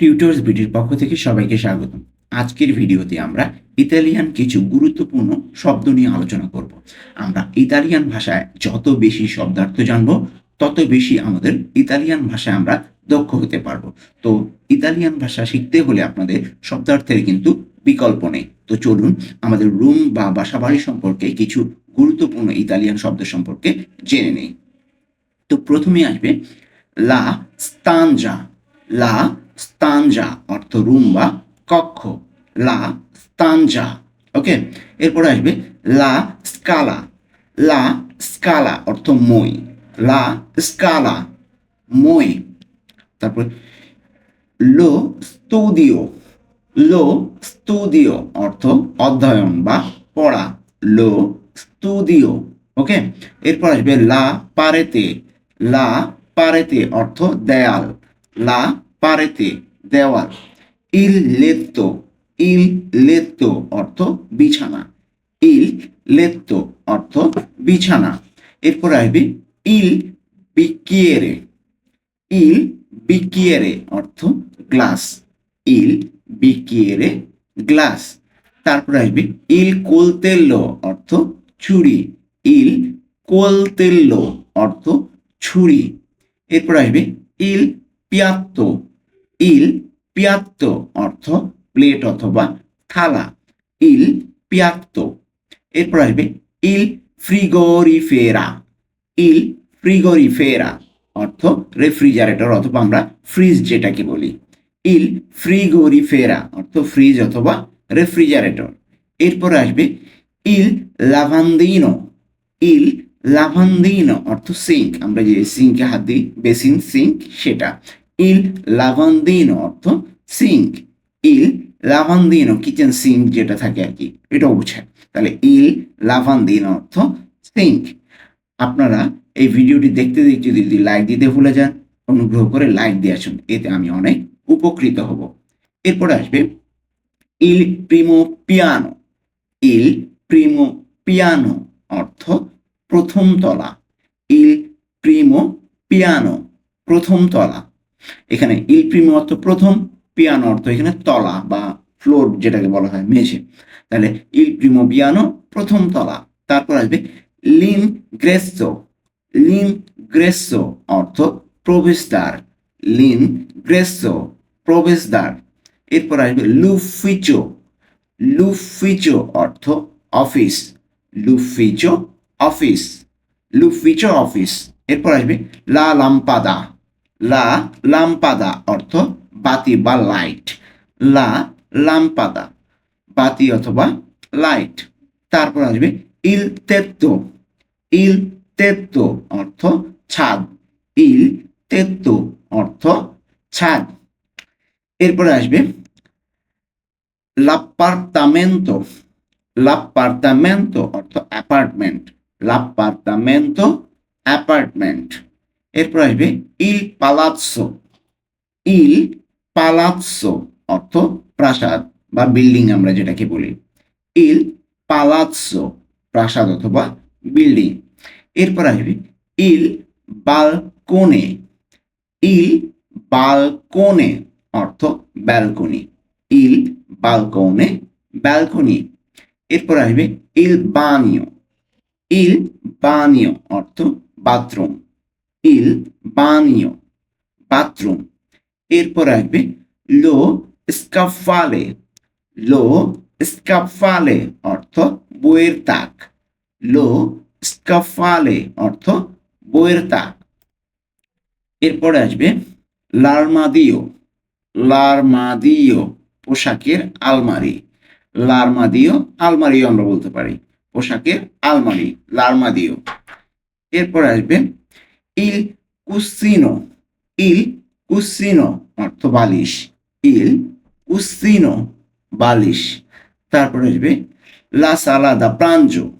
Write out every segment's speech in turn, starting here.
Tutors ভিডিওর পক্ষ থেকে সবাইকে স্বাগতম আজকের ভিডিওতে আমরা ইতালিয়ান কিছু গুরুত্বপূর্ণ শব্দ নিয়ে আলোচনা করব। আমরা ইতালিয়ান ভাষায় যত বেশি শব্দার্থ জানব, তত বেশি আমাদের ইতালিয়ান ভাষায় আমরা দক্ষ হতে পারব। তো ইতালিয়ান ভাষা শিখতে হলে আপনাদের শব্দার্থের কিন্তু বিকল্প নেই। তো চলুন আমাদের রুম বা বাসাবাড়ি সম্পর্কে কিছু গুরুত্বপূর্ণ ইতালিয়ান শব্দ সম্পর্কে জেনে নেই। তো প্রথমে আসবে লা স্তানজা। লা স্তানজা, অর্থ রুম বা কক্ষ। লা স্তানজা, ওকে? এরপরে আসবে লা স্কালা। লা স্কালা, অর্থ মই। লা স্কালা, মই। তারপর লো স্তুদিও। লো স্তুদিও, অর্থ অধ্যয়ন বা পড়া। লো স্তুদিও, ওকে? এরপর আসবে লা পারেতে। লা পারেতে, অর্থ দেয়াল। লা পারেতে দেওয়াল। ইল লেত্ত, ইল লেত্তো অর্থ বিছানা। ইল লেত্তো অর্থ বিছানা। এরপর আসবে, ইল বিকিয়েরে। ইল বিকিয়েরে অর্থ গ্লাস। ইল বিকিয়েরে গ্লাস। তারপর আসবে, ইল কোলতেল্লো অর্থ ছুরি। ইল কোলতেল্লো অর্থ ছুরি। এরপর আসবে, ইল পিয়াত্তো ইল পিয়াত্ত অর্থ প্লেট অথবা থালা। ইল পিয়াত্ত এরপর আসবে ইল ফ্রিগোরিফেরা। ইল ফ্রিগোরিফেরা অর্থ রেফ্রিজারেটর অথবা আমরা ফ্রিজ যেটাকে বলি। ইল ফ্রিগোরিফেরা অর্থ ফ্রিজ অথবা রেফ্রিজারেটর। এরপর আসবে ইল লাভান্দিনো। ইল লাভান্দিনো অর্থ সিঙ্ক। আমরা যে সিঙ্কে হাত দিই, বেসিন সিঙ্ক, সেটা। ইল লাভান্দিনো অর্থ সিঙ্ক। ইল লাভান্দিনো কিচেন সিঙ্ক যেটা থাকে আর কি, এটাও বোঝায় তাহলে ইল লাভান্দিনো অর্থ সিঙ্ক। আপনারা এই ভিডিওটি দেখতে দেখতে যদি লাইক দিতে ভুলে যান, অনুগ্রহ করে লাইক দিয়ে আসুন, এতে আমি অনেক উপকৃত হব। এরপরে আসবে ইল প্রিমো পিয়ানো ইল প্রিমো পিয়ানো অর্থ প্রথম তলা। ইল প্রিমো পিয়ানো প্রথম তলা। এখানে ইল প্রিমো অর্থ প্রথম, পিয়ানো অর্থ এখানে তলা বা ফ্লোর যেটাকে বলা হয়, মেঝে। তাহলে ইল প্রিমো পিয়ানো, প্রথম তলা। তারপর আসবে লিন গ্রেসো। লিন গ্রেসো অর্থ প্রবেশদ্বার। লিন গ্রেসো, প্রবেশদ্বার। এরপর আসবে লুফিচো লুফিচো অর্থ অফিস। লুফিচো অফিস। লুফিচো অফিস। এরপর আসবে লা লাম্পাদা। লা লাম্পাদা অর্থ বাতি বা লাইট। লা লাম্পাদা, বাতি অথবা লাইট। তারপর আসবে ইল তেত্তো। ইল তেত্তো অর্থ ছাদ। ইল তেত্তো অর্থ ছাদ। এরপরে আসবে লাপ্পার্তামেন্তো। লাপ্পার্তামেন্তো অর্থ অ্যাপার্টমেন্ট। লাপ্পার্তামেন্তো অ্যাপার্টমেন্ট। এরপর আসবে ইল পালাৎসো। ইল পালাৎসো অর্থ প্রাসাদ বা বিল্ডিং আমরা যেটাকে বলি। ইল পালাৎসো, প্রাসাদ অথবা বিল্ডিং। এরপর আসবে ইল বালকোনে। ইল বালকোনে অর্থ ব্যালকনি। ইল বালকোনে, ব্যালকনি। এরপর আসবে ইল বানিও। ইল বানিও অর্থ বাথরুম। ইল বানিও, বাথরুম। এরপর আসবে লো স্কাফালে। লো স্কাফালে অর্থ বইয়ের তাক। লো স্কাফালে অর্থ বইয়ের তাক। এরপরে আসবে লার্মাদিও। লার্মাদিও, পোশাকের আলমারি। লার্মাদিও, আলমারিও আমরা বলতে পারি। পোশাকের আলমারি, লার্মাদিও। এরপর আসবে ইল কুসিনো ইল কুসিনো অর্থ বালিশ। ইল কুসিনো বালিশ। তারপর আসবে, লা সালা দা প্রাঞ্জো।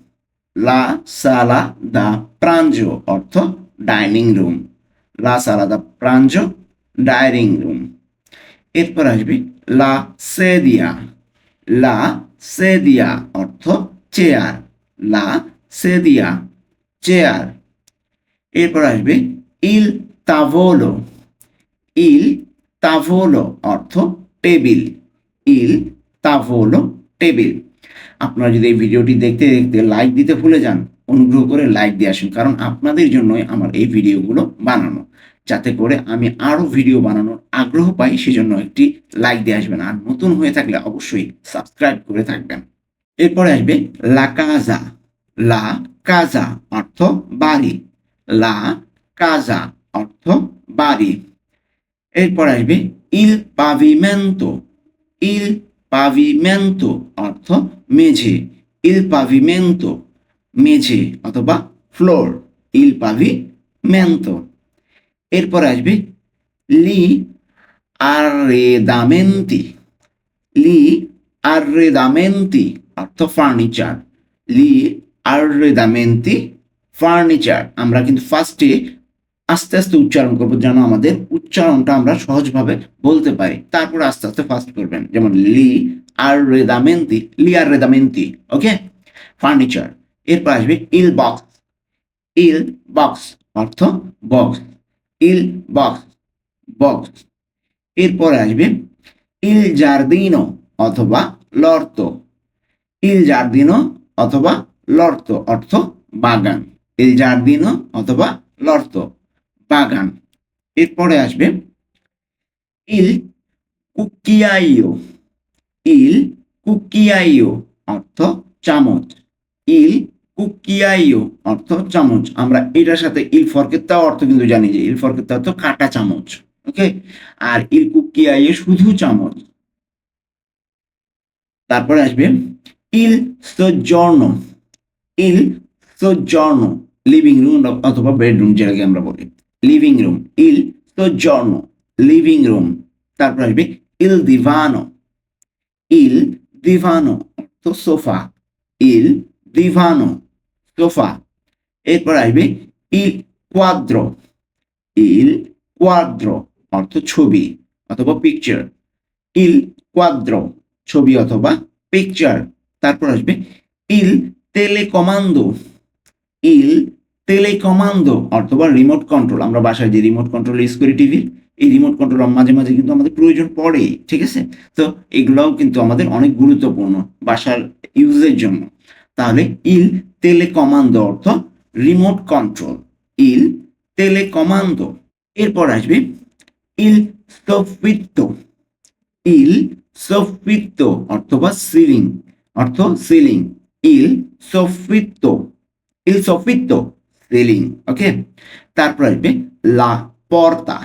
লা সালা দা প্রাঞ্জো অর্থ ডাইনিং রুম। লা সালা দা প্রাঞ্জো, ডাইনিং রুম। এরপর আসবে, লা সেদিয়া। লা সেদিয়া অর্থ চেয়ার। লা সেদিয়া, চেয়ার। এরপর আসবে ইল তাভোলো। ইল তাভোলো অর্থ টেবিল। ইল তাভোলো টেবিল। আপনারা যদি এই ভিডিওটি দেখতে দেখতে লাইক দিতে ভুলে যান, অনুগ্রহ করে লাইক দিয়ে আসুন, কারণ আপনাদের জন্যই আমার এই ভিডিওগুলো বানানো। যাতে করে আমি আরও ভিডিও বানানোর আগ্রহ পাই, সেজন্য একটি লাইক দিয়ে আসবেন। আর নতুন হয়ে থাকলে অবশ্যই সাবস্ক্রাইব করে থাকবেন। এরপরে আসবে লা কাজা। লা কাজা অর্থ বাড়ি। লা, কাজা অর্থ বাড়ি। এরপর আসবে ইল পাভিমেন্তো ইল পাভিমেন্তো অর্থ মেঝে। ইল পাভিমেন্তো মেঝে অথবা ফ্লোর। ইল পাভিমেন্তো এরপর আসবে লি আরেদামেন্তি লি আরেদামেন্তি অর্থ ফার্নিচার। লি আরেদামেন্তি ফার্নিচার। আমরা কিন্তু ফার্স্টে আস্তে আস্তে উচ্চারণ করব যেন আমাদের উচ্চারণটা আমরা সহজভাবে বলতে পারি। তারপর আস্তে আস্তে ফার্স্ট করবেন। যেমন লি আর রেদামেন্তি লি আর রেদামেন্তি ওকে ফার্নিচার এরপর আসবে ইল বক্স। ইল বক্স অর্থ বক্স। ইল বক্স বক্স। এরপর আসবে ইল জার্দিনো অথবা লর্ত। ইল জার্দিনো অথবা লর্ত অর্থ বাগান। ইল জার্দিনো অথবা লর্ত বাগান। এরপরে আসবে ইল কুকিয়াইও। ইল কুকিয়াইও অর্থ চামচ। ইল কুকিয়াইও অর্থ চামচ। আমরা এটার সাথে ইল ফরকেত্তা অর্থ কিন্তু জানি যে, ইল ফরকেত্তা অর্থ কাটা চামচ, ওকে? আর ইল কুকিয়াইও শুধু চামচ। তারপরে আসবে ইল সজ্জর্ণ। ইল সজ্জর্ণ। লিভিং রুম অথবা বেডরুম যেটাকে আমরা বলি। লিভিং রুম ইল সজ্জর্ণ লিভিং রুম তারপর আসবে ইল দিভানো ইল দিভানো অর্থ সোফা ইল দিভানো সোফা এরপর আসবে ইল কোয়াদ্র ইল কোয়াদ্র অর্থ ছবি অথবা পিকচার ইল কোয়াদ্র ছবি অথবা পিকচার তারপর আসবে ইল টেলিকমান্ডো ইল টেলিকমান্ডো, অথবা রিমোট কন্ট্রোল, আমরা বাসায় যে রিমোট কন্ট্রোল ইউজ করি টিভির এই রিমোট কন্ট্রোল মাঝে মাঝে কিন্তু আমাদের প্রয়োজন পড়ে ঠিক আছে? তো এগুলোও কিন্তু আমাদের অনেক গুরুত্বপূর্ণ বাসার ইউজের জন্য। তাহলে ইল টেলিকমান্ডো অর্থ রিমোট কন্ট্রোল, ইল টেলিকমান্ডো। এরপর আসবে ইল সফিত্তো ইল সফিত্তো, অথবা সিলিং, অর্থ সিলিং, ইল সফিত্তো ইল সফিত্তো। সিলিং ওকে তারপর আসবে লা পর্তা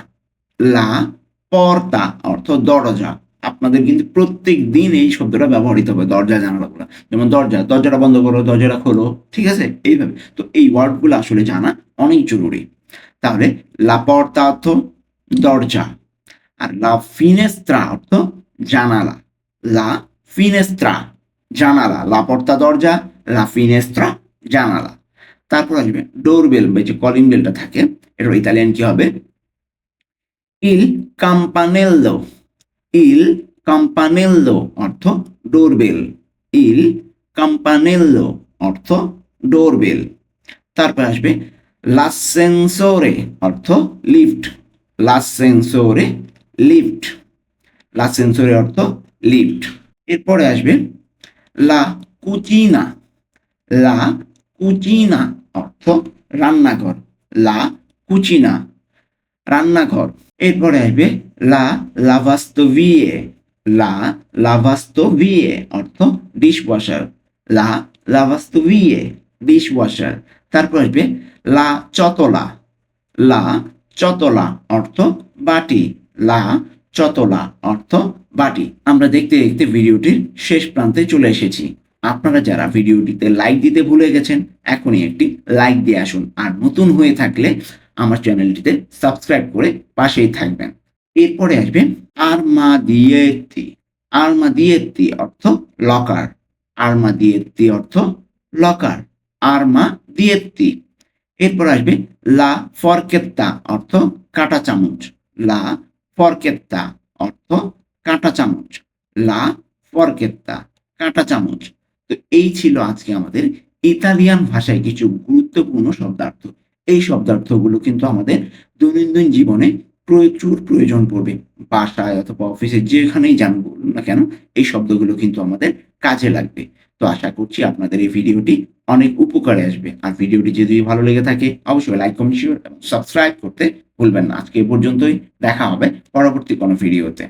লা পর্তা অর্থ দরজা। আপনাদের কিন্তু প্রত্যেক দিন এই শব্দটা ব্যবহৃত হবে, দরজা, জানালাগুলো। যেমন দরজা, দরজাটা বন্ধ করো, দরজাটা খোলো, ঠিক আছে? এইভাবে। তো এই ওয়ার্ডগুলো আসলে জানা অনেক জরুরি। তাহলে লা পর্তা অর্থ দরজা। আর লা ফিনেস্ত্রা অর্থ জানালা। লা ফিনেস্ত্রা, জানালা। লা পর্তা দরজা, লা ফিনেস্ত্রা, জানালা। তারপর আসবে ডোরবেল বা যে কলিং বেলটা থাকে, এটার ইতালিয়ান কি হবে? ইল কাম্পানেল্লো ইল কাম্পানেল্লো অর্থ ডোরবেল ইল কাম্পানেল্লো অর্থ ডোরবেল। তারপর আসবে লাসেন্সোরে অর্থ লিফট লাসেন্সোরে লিফট লাসেন্সোরে অর্থ লিফট এরপরে আসবে লা কুচিনা লা কুচিনা অর্থ রান্নাঘর। লা কুচিনা, রান্নাঘর। এরপরে আসবে লা লাভাস্তোভিয়ে। লা লাভাস্তোভিয়ে, অর্থ ডিশ ওয়াশার লা লাভাস্তোভিয়ে ডিশ ওয়াশার তারপর আসবে লা চতলা। লা চতলা, অর্থ বাটি। লা চতলা, অর্থ বাটি। আমরা দেখতে দেখতে ভিডিওটির শেষ প্রান্তে চলে এসেছি। আপনারা যারা ভিডিওটিতে লাইক দিতে ভুলে গেছেন, এখনই একটি লাইক দিয়ে আসুন। আর নতুন হয়ে থাকলে আমার চ্যানেলটিতে সাবস্ক্রাইব করে পাশেই থাকবেন। এরপরে আসবে আরমা দিয়েতি আরমা দিয়েতি অর্থ লকার আরমা দিয়েতি অর্থ লকার আরমা দিয়েতি এরপর আসবে লা ফরকেত্তা অর্থ কাটা চামচ। লা ফরকেত্তা অর্থ কাটা চামচ। লা ফরকেত্তা কাটা চামচ। তো এই ছিল আজকে আমাদের ইতালিয়ান ভাষায় কিছু গুরুত্বপূর্ণ শব্দার্থ। এই শব্দার্থগুলো কিন্তু আমাদের দৈনন্দিন জীবনে প্রচুর প্রয়োজন পড়বে। বাসায় অথবা অফিসে যেখানেই যান বলুন না কেন, এই শব্দগুলো কিন্তু আমাদের কাজে লাগবে। তো আশা করছি আপনাদের এই ভিডিওটি অনেক উপকারে আসবে। আর ভিডিওটি যদি ভালো লেগে থাকে, অবশ্যই লাইক কমেন্ট শেয়ার এবং সাবস্ক্রাইব করতে ভুলবেন না। আজকে এ পর্যন্তই। দেখা হবে পরবর্তী কোনো ভিডিওতে।